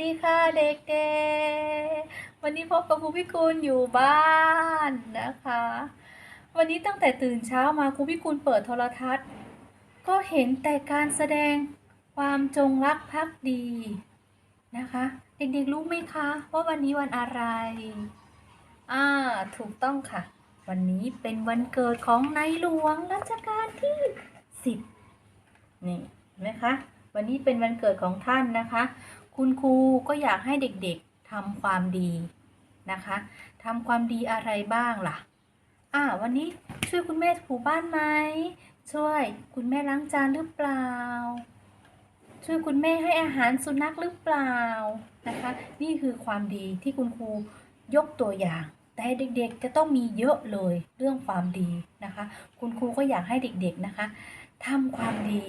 ดีค่ะเด็กๆ วันนี้พบกับครูพิกุลอยู่บ้านนะคะ วันนี้ตั้งแต่ตื่นเช้ามาครูพิกุลเปิดโทรทัศน์ ก็เห็นแต่การแสดงความจงรักภักดีนะคะ เด็กๆรู้ไหมคะว่าวันนี้วันอะไร อ่าถูกต้องค่ะ วันนี้เป็นวันเกิดของในหลวงรัชกาลที่สิบนี่เห็นไหมคะวันนี้เป็นวันเกิดของท่านนะคะ คุณครูก็อยากให้เด็กๆทำความดีนะคะทำความดีอะไรบ้างล่ะอ่าวันนี้ช่วยคุณแม่ถูบ้านไหมช่วยคุณแม่ล้างจานหรือเปล่า ช่วยคุณแม่ให้อาหารสุนัขหรือเปล่านะคะ นี่คือความดีที่คุณครูยกตัวอย่าง แต่เด็กๆจะต้องมีเยอะเลยเรื่องความดีนะคะ คุณครูก็อยากให้เด็กๆนะคะทำความดี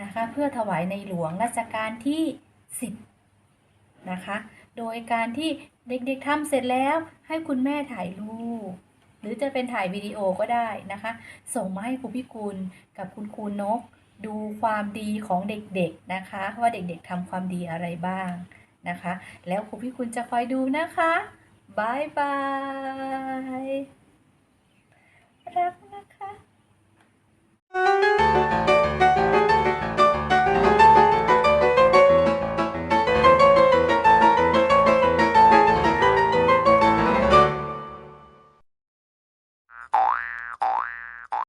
นะคะ เพื่อถวายในหลวงรัชกาลที่ 10 นะคะ โดยการที่เด็กๆทำเสร็จแล้วให้คุณแม่ถ่ายรูป หรือจะเป็นถ่ายวิดีโอก็ได้นะคะ ส่งมาให้ครูพิกุลกับคุณครูนก ดูความดีของเด็กๆนะคะ ว่าเด็กๆทำความดีอะไรบ้างนะคะ แล้วครูพิกุลจะคอยดูนะคะบายบาย